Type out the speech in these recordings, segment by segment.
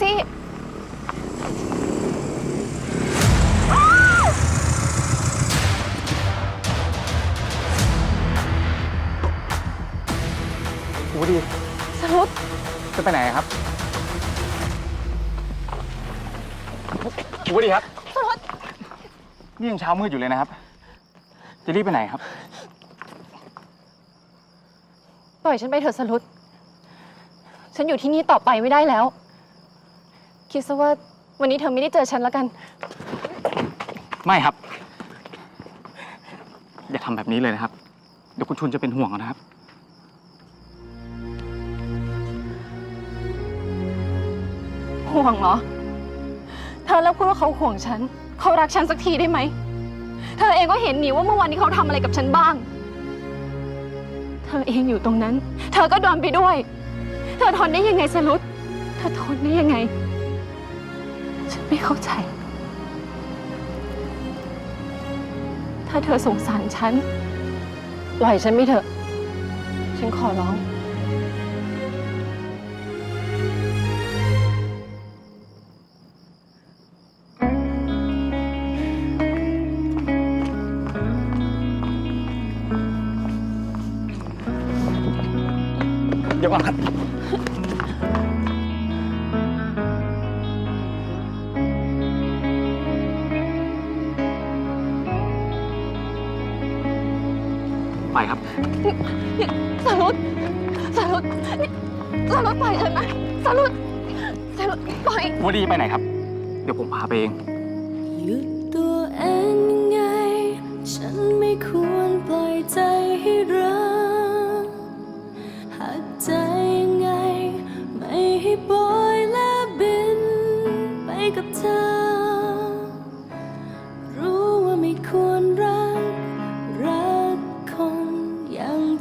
ซี่คุณวดีสรุปจะไปไหนครับคุณวดีครับ สรุปนี่ยังเช้ามืดอยู่เลยนะครับ จะรีบไปไหนครับ ปล่อยฉันไปเถอะสรุปฉันอยู่ที่นี่ต่อไปไม่ได้แล้ว คิดซะว่าวันนี้เธอไม่ได้เจอฉันแล้วกัน ไม่ครับ อย่าทำแบบนี้เลยนะครับ เดี๋ยวคุณชุนจะเป็นห่วงเอานะครับ ห่วงเหรอ เธอเลิกพูดว่าเขาห่วงฉัน เขารักฉันสักทีได้ไหม เธอเองก็เห็นนี่ว่าเมื่อวานนี้เขาทำอะไรกับฉันบ้าง เธอเองอยู่ตรงนั้น เธอก็โดนไปด้วย เธอทนได้ยังไงสรุปเธอทนได้ยังไงฉัน ไม่เข้าใจ ถ้าเธอสงสารฉัน ปล่อยฉันไม่เถอะ ฉันขอร้อง เดี๋ยวก่อนครับ ไปครับ นี่สรุปสรุปนี่สรุปปล่อยฉันนะสรุปสรุปปล่อย วดีไปไหนครับ เดี๋ยวผมพาไปเอง หยุดตัวเองยังไง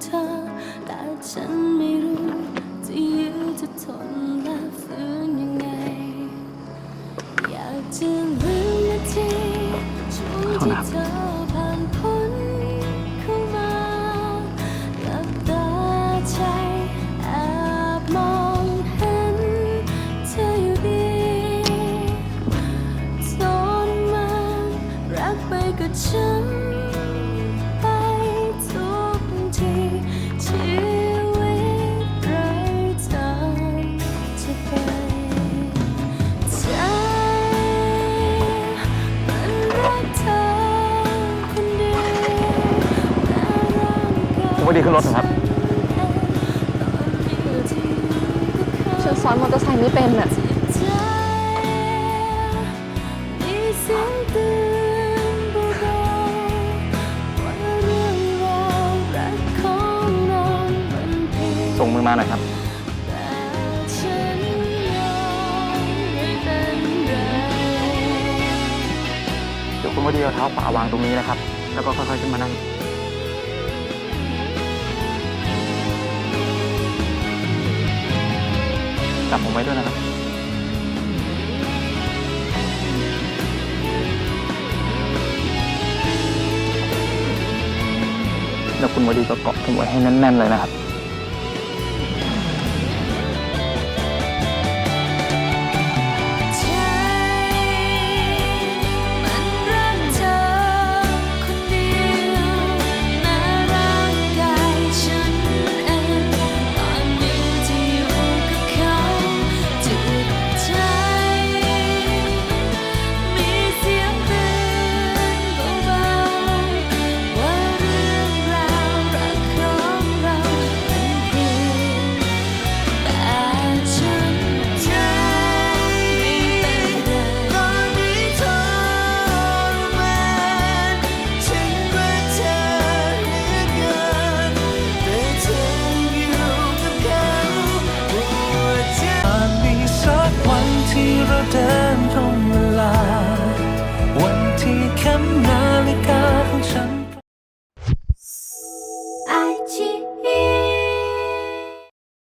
เธอ แต่ฉันไม่รู้จะยื้อจะทนและฝืนยังไง อยากจะลืมนาทีช่วงที่เธอ กายคุณวดีขึ้นรถเถอะครับ ฉันซ้อนมอเตอร์ไซค์ไม่เป็นอะจิตใจมีเสียงเตือนเบาๆว่าเรื่องราวรักของเรามันเพียงส่งมือมาหน่อยครับแต่ฉันยอมไม่เป็นไรเดี๋ยวคุณวดีเอาเท้าขวาวางตรงนี้นะครับ แล้วก็ค่อยๆขึ้นมานั่ง จับผมไว้ด้วยนะครับแล้วคุณวดีก็เกาะผมไว้ให้แน่นๆเลยนะครับ